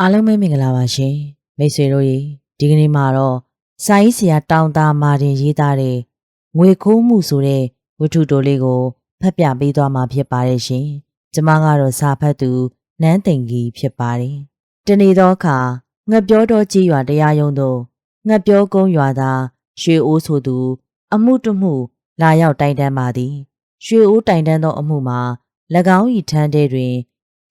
အားလုံးပဲမင်္ဂလာပါရှင်မိတ်ဆွေတို့ရေဒီကနေ့မှာတော့စာရေးဆရာတောင်တာမာတင်ရေးသားတဲ့ငွေခိုးမှုဆိုတဲ့ဝတ္ထုတိုလေးကိုဖတ်ပြပေးသွားမှာဖြစ်ပါတယ်ရှင်ကျမကတော့စာဖတ်သူနန်းသိင်ကြီးဖြစ်ပါတယ်တနေ့သောအခါငှက်ပြောတော်ကြီးရွာတရားရုံးသို့ငှက်ပြောကုန်းရွာသားရွှေအိုးဆိုသူ အမှုတမှု လာရောက်တိုင်တန်းပါသည်ရွှေအိုးတိုင်တန်းသောအမှုမှာ၎င်း၏ထမ်းတဲ့တွင်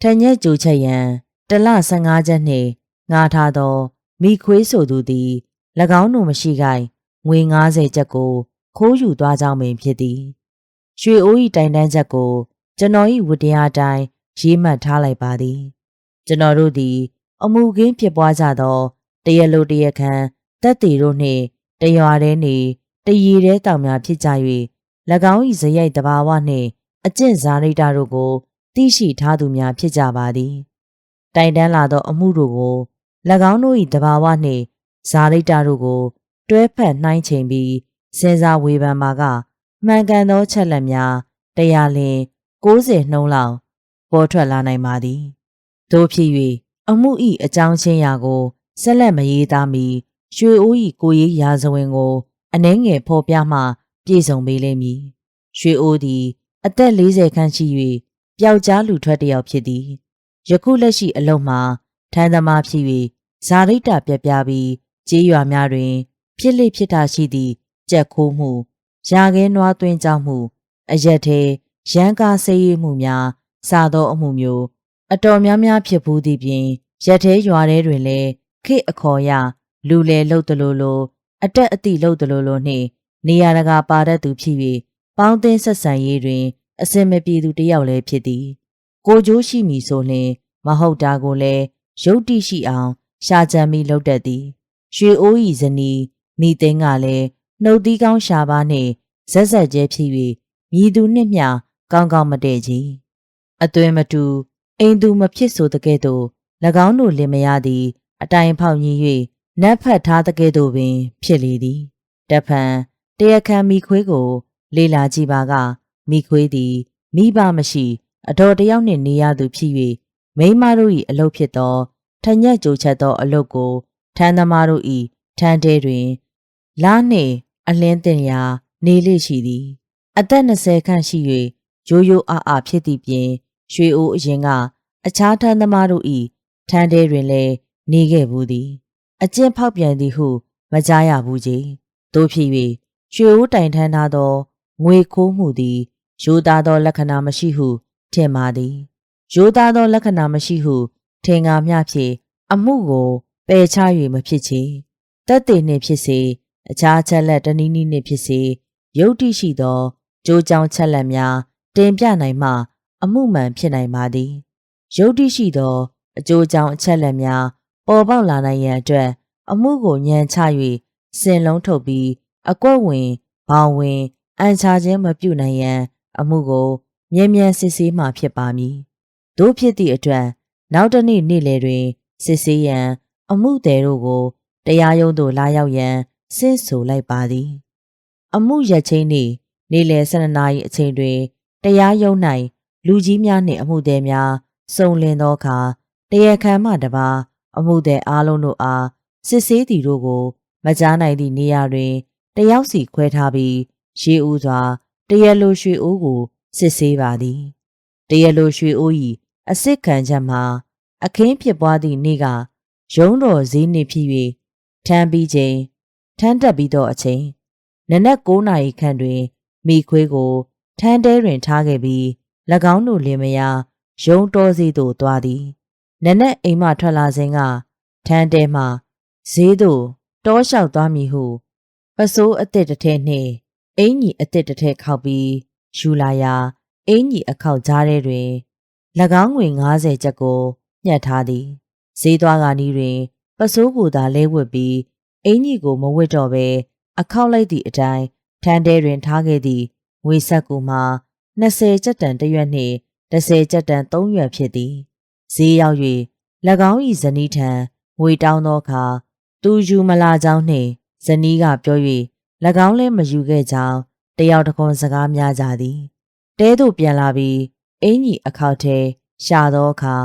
ထညက်ကြိုချက်ရန် တလ15ချက်နှင့်ငါထားသောမိခွေးဆိုသူသည်၎င်းတို့မရှိကိုင်ငွေ90ချက်ကို ခိုးယူသွားကြောင်းပင်ဖြစ်သည်ရွှေအိုး၏တိုင်တန်းချက်ကို ကျွန်တော်၏ဝတ္တရားအတိုင်းရေးမှတ်ထားလိုက်ပါသည် ကျွန်တော်တို့သည် အမှုခင်းဖြစ်ပွားကြသောတရလိုတရခန်တက်တီတို့နှင့်တရွာတဲနေတရီတဲတောင်များဖြစ်ကြ၍၎င်း၏ဇယိုက်တဘာဝနှင့်အကျင့်ဇာရိတာတို့ကိုသိရှိထားသူများဖြစ်ကြပါသည် တိုင်တန်းလာသော အမှုတို့ကို၎င်းတို့၏တဘာဝနှင့်ဇာရိတာတို့ကို တွဲဖက်နှိုင်းချိန်ပြီးစဉ်းစားဝေဖန်မှာကမှန်ကန်သောချက်လက်များတရားလင်60နှုံးလောက်ပေါ်ထွက်လာနိုင်ပါသည်တို့ဖြစ်၍အမှု၏အကြောင်းချင်းရာကိုဆက်လက်မရေးသားမီရွှေအိုး၏ကိုရေးရာဇဝင်ကိုအနှဲငယ်ဖော်ပြမှပြည့်စုံပေးလိမ့်မည်ရွှေအိုးသည် အသက်40ခန့်ရှိ၍ပျောက်ကြားလူထွက်တစ်ယောက်ဖြစ်သည် ယခုလက်ရှိအလုံးမှာထန်းသမားဖြစ်၍ဇာရိတပြက်ပြားပြီးကြေးရွာများတွင် ဖြစ်လိဖြစ်တာရှိသည့်ကြက်ခိုးမှုရာခဲနွားသွင်းကြောင်းမှု အရက်သေးရန်ကားဆေးရည်မှုများစသောအမှုမျိုး အတော်များများဖြစ်ဘူးသည့်ပြင်ရက်သေးရွာထဲတွင်လည်းခေအခေါ်ရလူလေလှုပ်တလို့လို့အတက်အတိလှုပ်တလို့လို့နှင့်နေရာတကာပါတတ်သူဖြစ်၍ပေါင်းသင်းဆက်ဆံရေးတွင် အစင်မပြေသူတစ်ယောက်လည်းဖြစ်သည် ကိုကျိုးရှိမည်ဆိုလျှင်မဟုတ်တာကိုလည်းယုတ်တိရှိအောင် ရှာကြံပြီးလုပ်တတ်သည်ရွှေအိုးဤဇနီးမိသိန်းကလည်းနှုတ်သီးကောင်းရှာပါနှင့်ဇက်ဇက်ကျဲဖြစ်၍မြည်သူနှင့်မျှကောင်းကောင်းမတည့်ကြီးအသွင်မတူအိမ်သူမဖြစ်ဆိုတကဲ့သို့၎င်းတို့လင်မယားသည် အတိုင်ဖောက်ကြီး၍နတ်ဖတ်ထားတကဲ့သို့ပင် ဖြစ်လေသည်တဖန်တရားခံမိခွေးကို လေလာကြည့်ပါကမိခွေးသည်မိဘမရှိ အတော်တယောက်နှင့်နေရသူဖြစ်၍မိန်းမတို့၏အလုပ်ဖြစ်သောထညက်ကြိုချက်သောအလုပ်ကိုထမ်းသမားတို့၏ထမ်းတဲတွင်လာနှင့်အလင်းတင်ရာနေလေရှိသည် အသက်20ခန့်ရှိ၍ရိုးရိုးအားအားဖြစ်သည့်ပြင်ရွှေအိုးအရင်က အခြားထမ်းသမားတို့၏ထမ်းတဲတွင်လည်းနေခဲ့ဘူးသည် အကျင့်ဖောက်ပြန်သည်ဟု မကြားရဘူးကြီးတို့ဖြစ်၍ရွှေအိုးတိုင်ထမ်းထားသောငွေခိုးမှုသည်ရိုးသားသောလက္ခဏာမရှိဟု ထင်ပါသည်ရိုးသားသောလက္ခဏာမရှိဟုထင်ကားမျှဖြင့်အမှုကိုပယ်ချ၍မဖြစ်ချေတက်တည်နှင့်ဖြစ်စေအခြားချက်လက်တနည်းနည်းနှင့်ဖြစ်စေယုတ်တိရှိသောကြိုးကြောင်ချက်လက်များတင်ပြနိုင်မှ အမှုမှန်ဖြစ်နိုင်ပါသည်ယုတ်တိရှိသောအကျိုးကြောင့်အချက်လက်များပေါ်ပေါက်လာနိုင်ရန်အတွက် အမှုကိုညံချ၍စင်လုံးထုတ်ပြီးအကွက်ဝင်ဘောင်ဝင်အန်ချခြင်းမပြုနိုင်ရန် အမှုကို မြန်မြန်စစ်ဆေးမှဖြစ်ပါမည်။တို့ဖြစ်သည့်အတွက်နောက်တစ်နေ့နေ့လယ်တွင်စစ်ဆေးရန် အမှုသည်တို့ကိုတရားရုံးသို့လာရောက်ရန်ဆင့်ဆိုလိုက်ပါသည်။အမှုရက်ချင်းနေ့နေ့လယ်12နာရီအချိန်တွင်တရားရုံး၌လူကြီးများနှင့်အမှုသည်များစုံလင်သောအခါတရားခံမှတပါအမှုသည်အားလုံးတို့အားစစ်ဆေးသူတို့ကို မကြားနိုင်သည့်နေရာတွင်တယောက်စီခွဲထားပြီးရေဦးစွာတရလိုရွှေအိုးကို စစ်ဆေးပါသည်တရားလိုရွှေအိုး၏အစ်စ်ခံချက်မှာ အခင်းဖြစ်ပွားသည့်နေ့ကရုံးတော်ဈေးနေ့ဖြစ်၍ထမ်းပြီးချိန်ထမ်းတက်ပြီးသောအချိန်နနက်9နာရီခန့်တွင်မိခွေးကိုထမ်းတဲတွင်ထားခဲ့ပြီး၎င်းတို့လင်မယားရုံးတော်စီသို့သွားသည်နနက်အိမ်မှထွက်လာစဉ်ကထမ်းတဲမှဈေးသို့တောလျှောက်သွားမည်ဟု ပစိုးအစ်စ်တစ်ထည်နှင့်အင်ကြီးအစ်စ်တစ်ထည်ခောက်ပြီး ယူလာရာအင်ကြီးအခောက်ကြားထဲတွင်၎င်းငွေ90ကျပ်ကိုညှက်ထားသည်ဈေးသွားကနီးတွင် ပစိုးကိုသာလဲဝတ်ပြီးအင်ကြီးကိုမဝတ်တော့ဘဲအခောက်လိုက်သည့်အတိုင်းထန်းတဲတွင်ထားခဲ့သည့်ငွေဆက်ကူမှာ20ကျပ်တန်တစ်ရွက်နှင့်30ကျပ်တန်3ရွက်ဖြစ်သည်ဈေးရောက်၍၎င်း၏ဇနီးထံငွေတောင်းသောအခါသူယူမလာကြောင်းနှင့်ဇနီးကပြော၍၎င်းလည်းမယူခဲ့ကြောင်း တယောက်တစ်ခွန်းစကားများကြသည်တဲသို့ပြန်လာပြီးအင်ကြီးအခောက်ထဲရှာသောအခါ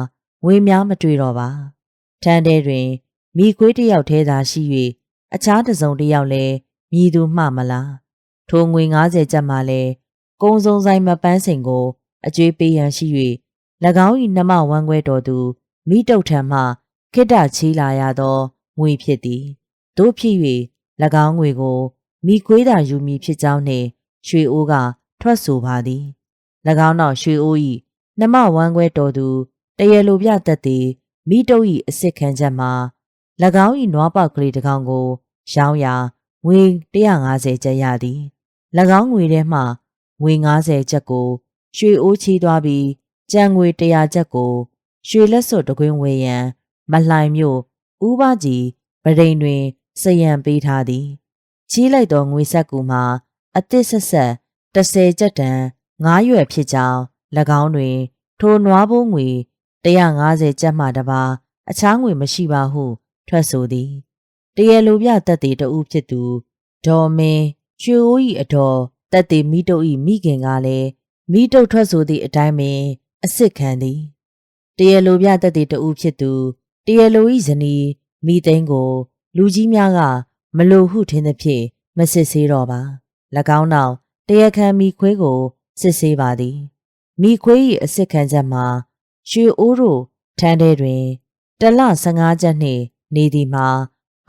ငွေများမတွေ့တော့ပါထန်းထဲတွင်မိခွေးတစ်ယောက်ထဲသာရှိ၍အခြားတစ်စုံတစ်ယောက်လည်းမြည်သူမှမလားထိုငွေ90ကျပ်မှလည်းကုံစုံဆိုင်မပန်းစိန်ကို အကျွေးပေးရန်ရှိ၍၎င်း၏နှမဝမ်းခွဲတော်သူမိတုတ်ထံမှခိတ္တချီလာရသောငွေဖြစ်သည်တို့ဖြစ်၍၎င်းငွေကိုမိခွေးသာယူမည်ဖြစ်ကြောင်းနှင့် ရွှေအိုးကထွက်ဆိုပါသည်၎င်းနောက်ရွှေအိုး၏နှမဝမ်းခွဲတော်သူတရလိုပြသက်သည်မိတုတ်၏အစ်စ်ခံချက်မှာ၎င်း၏နွားပေါက်ကလေးတစ်ကောင်ကို ရောင်းရာငွေ150ကျပ်ရသည်၎င်းငွေထဲမှငွေ90ကျပ်ကို ရွှေအိုးချီးသွားပြီးကြံငွေ100ကျပ်ကို ရွှေလက်စွပ်တကွင်းဝေရန်မလှိုင်မြို့ဥပကြီးဗရိန်တွင်စယံပေးထားသည်ချီးလိုက်သောငွေဆက်ကူမှာ အသစ်ဆက်ဆက်30ကျပ်တန်9ရွယ်ဖြစ်ကြောင်း၎င်းတွင် ထိုနွားဘိုးငွေ150ကျပ်မှတပါအခြားငွေမရှိပါဟု ထွက်ဆိုသည်တရလိုပြတက်သေးတဦးဖြစ်သူဒေါ်မင်းရွှေအိုး၏အတော်တက်သေးမိတုပ်၏မိခင်ကလည်းမိတုပ်ထွက်ဆိုသည့်အတိုင်းပင်အစ်စ်ခံသည်တရလိုပြတက်သေးတဦးဖြစ်သူတရလို၏ဇနီးမိသိန်းကို လူကြီးများကမလိုဟုထင်သဖြင့်မစစ်ဆေးတော့ပါ၎ င်းနောက်တရခံမိခွေးကိုစစ်ဆေးပါသည်မိခွေး၏အစ်စ်ခံချက်မှာရွှေအိုးတို့ထန်းထဲတွင်တလ15ကျပ်နှင့်နေသည်မှာ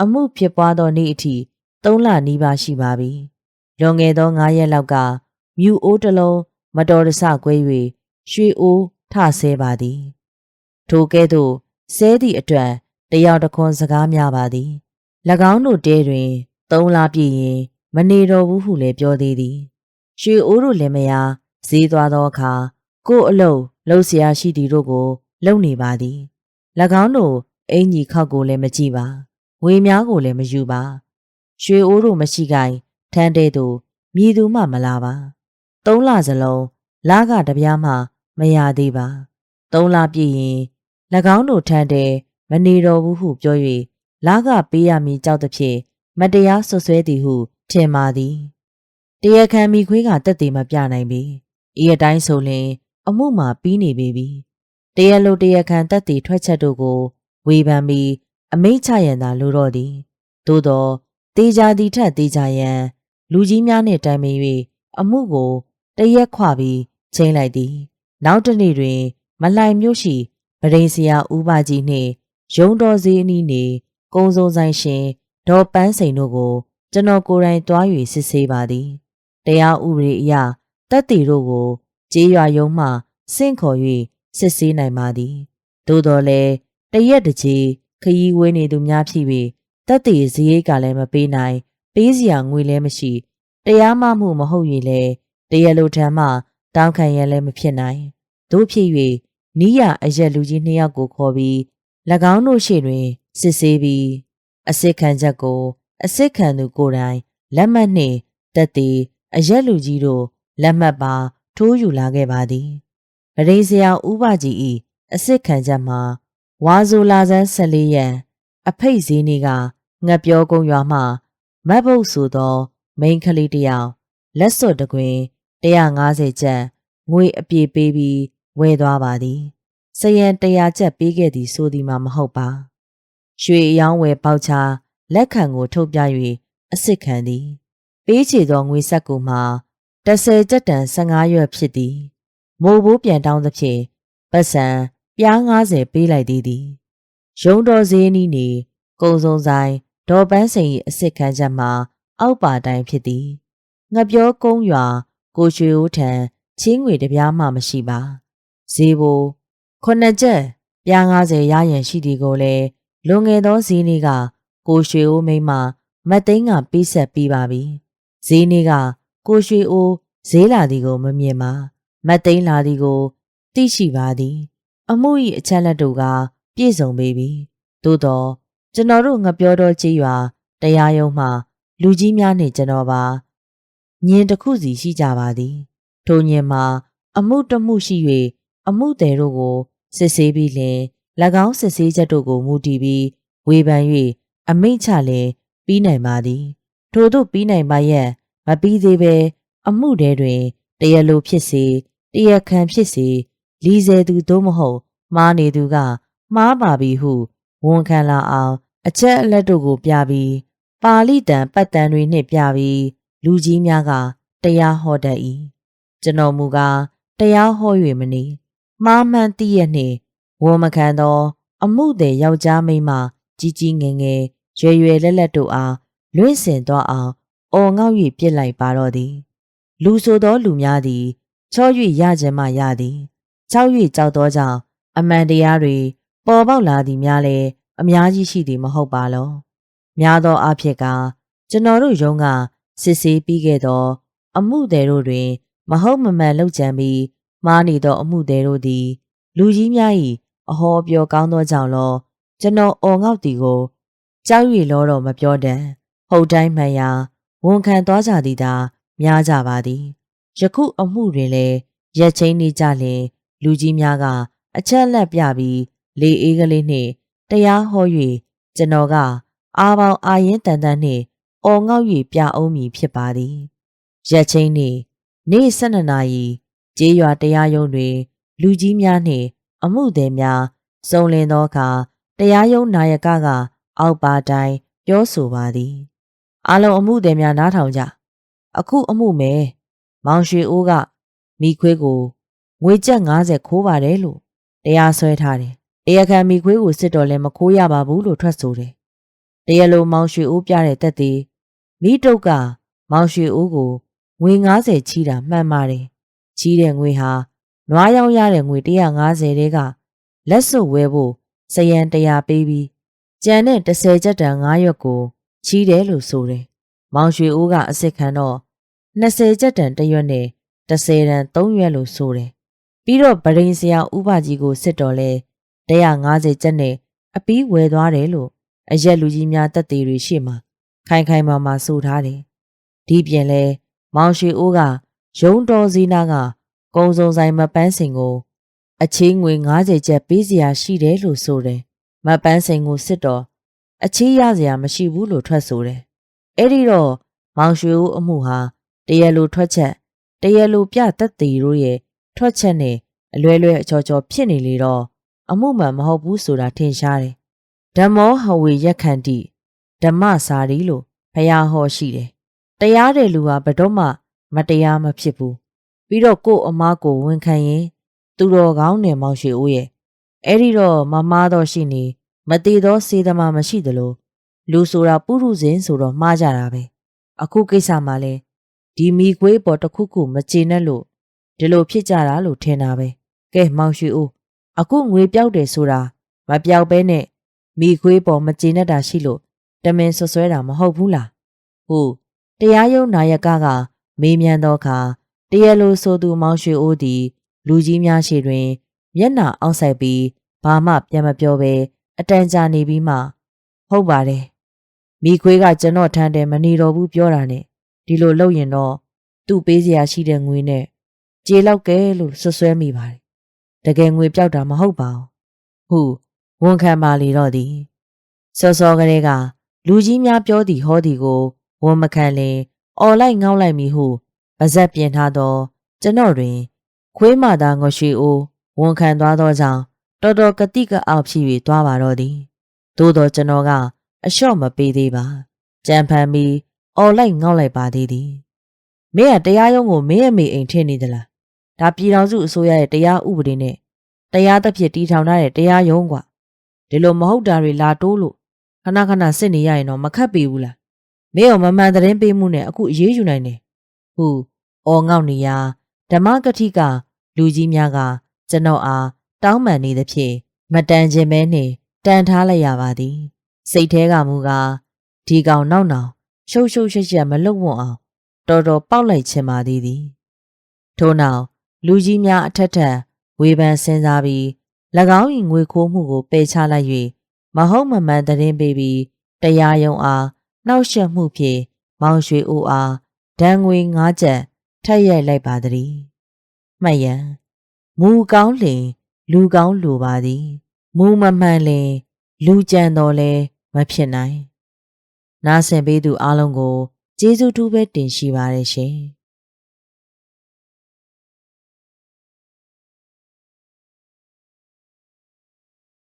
အမှုဖြစ်ပွားသောနေ့အထိ3လနီးပါးရှိပါပြီလွန်ခဲ့သော9ရက်လောက်ကမြူအိုးတစ်လုံးမတော်တဆကွဲ၍ရွှေအိုးထဆဲပါသည်ထိုကဲ့သို့ဆဲသည့်အတွက်တယောက်တစ်ခွန်းစကားများပါသည်၎င်းတို့တဲတွင်3လပြည့်ရင် မနေတော့ဘူးဟုလည်းပြောသေးသည်ရွှေအိုးတို့လည်းမယားဈေးသွားသောအခါကို့အလုံးလှုပ်ရှားရှိသည်တို့ကိုလုံနေပါသည်၎င်းတို့အင်ကြီးခောက်ကိုလည်းမကြည့်ပါငွေများကိုလည်းမယူပါရွှေအိုးတို့မရှိကိုင်ထန်းတဲသို့မြည်သူမှမလာပါသုံးလစလုံးလာကတပြားမှမရသေးပါသုံးလပြည့်ရင်၎င်းတို့ထန်းတဲမနေတော်ဘူးဟုပြော၍လာကပေးရမည်ကြောက်သည်ဖြင့်မတရားဆွဆွဲသည်ဟု ထင်ပါသည်တရားခံမိခွေးကတက်သေးမပြနိုင်ပေဤအတိုင်းဆိုလျှင် အမှုမှာပြီးနေပေပြီတရားလိုတရားခံတက်သေးထွက်ချက်တို့ကို ဝေဖန်ပြီးအမိတ်ချရန်သာလိုတော့သည်သို့သောတေချာသည်ထက်တေချာရန်လူကြီးများနှင့်တိုင်ပင်၍အမှုကိုတရက်ခွပြီးချိန်လိုက်သည် နောက်တစ်နေ့တွင် မလှိုင်မြို့ရှိဗရိန်စရာဦးပါကြီးနှင့်ရုံတော်စည်းအနီးနေကုံစုံဆိုင်ရှင်ဒေါ်ပန်းစိန်တို့ကို ကျွန်တော်ကိုယ်တိုင်တွား၍စစ်ဆေးပါသည်တရားဥပဒေအရတက်တီတို့ကိုကြေးရွာယုံမှဆင့်ခေါ်၍စစ်ဆေးနိုင်ပါသည်သို့တော်လည်းတရက်တကြီးခရီးဝေးနေသူများဖြစ်၍တက်တီစရိတ်ကလည်းမပေးနိုင် ပေးစရာငွေလည်းမရှိ တရားမမှုမဟုတ်ရင်လည်းတရားလိုထံမှတောင်းခံရလည်းမဖြစ်နိုင်တို့ဖြစ်၍နီးရအရက်လူကြီးနှစ်ယောက်ကိုခေါ်ပြီး၎င်းတို့ရှေ့တွင်စစ်ဆေးပြီးအစစ်ခံချက်ကို အစစ်ခံသူကိုယ်တိုင်လက်မှတ်နှင့်တက်သည်အရက်လူကြီးတို့လက်မှတ်ပါထိုးယူလာခဲ့ပါသည်ဗရိန်စရာဥပကြီး၏အစစ်ခံချက်မှာဝါဇိုလာဆန်း14ရက်အဖိတ်စည်းနေကငှက်ပြောကုန်းရွာမှမတ်ဘုတ်ဆိုသော မိန်းကလေးတယောက်လက်စွပ်တကွင်150ကျပ်ငွေအပြည့်ပေးပြီးဝယ်သွားပါသည်စရန်100ကျပ်ပေးခဲ့သည်ဆိုသည်မှာမဟုတ်ပါရွှေအယောင်းဝယ်ပေါချ လက်ခံကိုထုတ်ပြ၍အစ်စ်ခံသည်ပေးချေသောငွေဆက်ကူမှာ30ကျပ်တန်15ရွက်ဖြစ်သည်မိုးဘိုးပြန်တောင်းသဖြင့်ပတ်စံပြား90ပေးလိုက်သေးသည်ရုံတော်စည်းနီးနေကုံစုံဆိုင်ဒေါ်ပန်းစိန်၏အစ်စ်ခံချက်မှာအောက်ပါတိုင်းဖြစ်သည်ငပြောကုန်းရွာကိုရွှေဦးထံချင်းငွေတပြားမှမရှိပါဈေးဘိုးခုနှစ်ချက်ပြား90ရရန်ရှိသည်ကိုလည်းလွန်ငယ်သောဈေးနေ့က ကိုရွှေဦးမိမမတ်သိန်းကပေးဆက်ပြီးပါပြီဈေးနေ့ကကိုရွှေဦးဈေးလာသည်ကိုမမြင်ပါမတ်သိန်းလာသည်ကိုသိရှိပါသည်အမှု၏အချက်လက်တို့ကပြည့်စုံပေပြီသို့တော့ကျွန်တော်တို့ငပြောတော်ကြီးရွာတရားရုံးမှလူကြီးများနှင့်ကျွန်တော်ပါညင်တစ်ခုစီရှိကြပါသည်ထိုညင်မှာ အမှုတမှုရှိ၍အမှုသည်တို့ကိုစစ်ဆေးပြီးလင်၎င်းစစ်ဆေးချက်တို့ကိုမူတည်ပြီးဝေဖန်၍ အမိန့်ချလင်ပြီးနိုင်ပါသည် ထို့သို့ပြီးနိုင်ပါရဲ့မပြီးသေးပဲအမှုတဲတွင်တရလိုဖြစ်စေတရခံဖြစ်စေလီဆယ်သူသို့မဟုတ်မှားနေသူကမှားပါပြီဟုဝန်ခံလာအောင် အချက်အလက်တို့ကိုပြပြီးပါဠိတန်ပတ်တန်တွေနှင့်ပြပြီးလူကြီးများကတရားဟောတတ်၏ကျွန်တော်မူကားတရားဟော၍မနေမှားမှန်သိရနှင့်ဝန်မခံသော အမှုသည်ယောက်ျားမိန်းမကြီးကြီးငယ်ငယ် ရွယ်ရွယ်လက်လက်တို့အားလွင့်စင်သွားအောင်အော်ငေါ့၍ပြစ်လိုက်ပါတော့သည် လူဆိုသောလူများသည် ချော၍ရခြင်းမှရသည်ကြောက်၍ကြောက်သောကြောင့်အမှန်တရားတွေပေါ်ပေါက်လာသည်များလည်းအများကြီးရှိသည်မဟုတ်ပါလောများသောအဖြစ်ကကျွန်တော်တို့ရုံးကစစ်ဆေးပြီးခဲ့သော အမှုတွေတို့တွင် မဟုတ်မမှန်လောက်ကြံပြီးမှားနေသောအမှုတွေတို့သည် လူကြီးများ၏အဟောပြောကောင်းသောကြောင့်လောကျွန်တော်အော်ငေါ့တီကို ကြောက်၍လောတော့မပြောတတ်ဟုတ်တိုင်းမှန်ရာဝန်ခံသွားကြသည်သာများကြပါသည်ယခုအမှုတွင်လည်းရက်ချင်းနေကြလျင်လူကြီးများကအချက်လက်ပြပြီးလေအေးကလေးနှင့်တရားဟော၍ကျွန်တော်ကအာပေါင်အာရင်တန်တန်နှင့်အော်ငေါ့၍ပြအောင်မည်ဖြစ်ပါသည်ရက်ချင်းနှင့်နေ့၁၂နာရီကျေးရွာတရားရုံးတွင် လူကြီးများနှင့် အမှုသည်များစုံလင်သောအခါတရားရုံးနာယကက အောက်ပါတိုင်းပြောဆိုပါသည်အလုံးအမှုသည်များနားထောင်ကြအခုအမှုမယ်မောင်ရွှေအိုးကမိခွေးကိုငွေကျပ်90ခိုးပါတယ်လို့တရားစွဲထားတယ်တရားခံမိခွေးကိုစစ်တော်လည်းမခိုးရပါဘူးလို့ထွက်ဆိုတယ်တရားလိုမောင်ရွှေအိုးပြတဲ့တက်သေးမိတုတ်ကမောင်ရွှေအိုးကိုငွေ90ချီတာမှန်ပါတယ်ချီတဲ့ငွေဟာနွားရောင်းရတဲ့ငွေ150တဲကလက်စွပ်ဝဲဖို့စရန်100ပေးပြီး ကျန်တဲ့30ကျပ်တန်9ရွက်ကိုချီးတယ်လို့ဆိုတယ်။မောင်ရွှေဦးကအစ်စ်ခံတော့20ကျပ်တန်1ရွက်နဲ့30တန်3ရွက်လို့ဆိုတယ်။ပြီးတော့ဗရင်စရာဥပကြီးကိုစစ်တော်လဲ150ကျပ်နဲ့အပီးဝယ်သွားတယ်လို့အရက်လူကြီးများတက်သေးတွေရှေ့မှာခိုင်ခိုင်မာမာဆိုထားတယ်။ဒီပြင်လဲမောင်ရွှေဦးကရုံတော်စည်းနာကကုံစုံဆိုင်မပန်းစင်ကို အချင်းငွေ90ကျပ်ပေးစရာရှိတယ်လို့ဆိုတယ်။ မပန်းစင်ကိုစစ်တော့အချေးရစရာမရှိဘူးလို့ထွက်ဆိုတယ်။အဲ့ဒီတော့မောင်ရွှေဦးအမှုဟာတရလိုထွက်ချက်တရလိုပြသက်သေးတို့ရဲ့ထွက်ချက်နဲ့အလွဲလွဲအချောချောဖြစ်နေလေတော့အမှုမှန်မဟုတ်ဘူးဆိုတာထင်ရှားတယ်။ဓမ္မောဟဝေရက်ခန္တိဓမ္မစာရီလို့ဖျားဟောရှိတယ်။တရားတဲ့လူဟာဘယ်တော့မှမတရားမဖြစ်ဘူး။ပြီးတော့ကို့အမားကိုဝန်ခံရင်သူတော်ကောင်းနဲ့မောင်ရွှေဦးရဲ့ အဲ့ဒီတော့မမားတော့ရှိနေမတည်သောစေတမမရှိသလိုလူဆိုတာပုရုဇဉ်ဆိုတော့မှားကြတာပဲအခုကိစ္စမှာလဲဒီမိခွေးပေါ်တစ်ခုခုမကျေနပ်လို့ဒီလိုဖြစ်ကြတာလို့ထင်တာပဲကဲမောင်ရွှေဦးအခုငွေပြောက်တယ်ဆိုတာမပြောက်ဘဲနဲ့မိခွေးပေါ်မကျေနပ်တာရှိလို့တမင်ဆွဆွဲတာမဟုတ်ဘူးလားဟုတ်တရားရုံးနာယကကမေးမြန်းသောအခါတရားလိုဆိုသူမောင်ရွှေဦးသည်လူကြီးများရှိတွင် မျက်နှာအောက်ဆိုင်ပြီးဘာမှပြန်မပြောဘဲအတန်ကြာနေပြီးမှ ဟုတ်ပါတယ်မိခွေးကကျွန်တော်ထမ်းတယ်မနေတော့ဘူးပြောတာနဲ့ဒီလိုလုပ်ရင်တော့သူ့ပေးစရာရှိတဲ့ငွေနဲ့ကြေလောက်ကဲလို့ဆွဆွဲမိပါတယ်တကယ်ငွေပြောက်တာမဟုတ်ပါဘူးဟုဝန်ခံပါလေတော့သည်စောစောကလေးကလူကြီးများပြောသည်ဟောသည်ကိုဝန်မခံလင်အော်လိုက်ငေါက်လိုက်မိဟုပါဇက်ပြင်ထားသောကျွန်တော်တွင်ခွေးမသားငွှရွှေအိုး ဝန်ခံသွားသောကြောင့်တော်တော်ကတိကအောက်ဖြစ်၍သွားပါတော့သည်သို့တော့ကျွန်တော်ကအလျှော့မပေးသေးပါကြံဖန်ပြီးအော်လိုက်ငေါက်လိုက်ပါသေးသည်မင်းကတရားရုံးကိုမင်းရဲ့မိအိမ်ထည့်နေသလားဒါပြည်တော်စုအစိုးရရဲ့တရားဥပဒေနဲ့တရားသဖြင့်တီထောင်ထားတဲ့တရားရုံးကွာဒီလိုမဟုတ်တာတွေလာတိုးလို့ခဏခဏစစ်နေရရင်တော့မခက်ပေဘူးလားမင်းရောမမှန်သတင်းပေးမှုနဲ့အခုအေးအေးယူနိုင်တယ်ဟူအော်ငေါက်နေရဓမ္မကတိကလူကြီးများက ကျွန်တော်အားတောင်းပန်နေသဖြင့်မတန်ခြင်းပဲနှင့်တန်ထားလိုက်ရပါသည် စိတ်แท้ကမူကားဒီကောင်နောက်နောင်ရှုပ်ရှုပ်ရှက်ရှက်မလုံဝွန်အောင်တော်တော်ပေါက်လိုက်ချင်ပါသေးသည်ထို့နောက်လူကြီးများအထက်ထက်ဝေဖန်စဉ်းစားပြီး၎င်း၏ငွေခိုးမှုကိုပယ်ချလိုက်၍မဟုတ်မမှန်သတင်းပေးပြီးတရားရုံးအားနှောက်ယှက်မှုဖြင့်မောင်ရွှေအိုအားဒဏ်ငွေ၅ကျပ်ထပ်ရိုက်လိုက်ပါသည်မှတ်ရန် မူကောင်းလင် လူကောင်းလိုပါသည်မူမမှန်လင် လူကြံတော်လဲမဖြစ်နိုင်နားဆင်ပေးသူအားလုံးကိုကျေးဇူးတူးပဲတင်ရှိပါတယ်ရှင်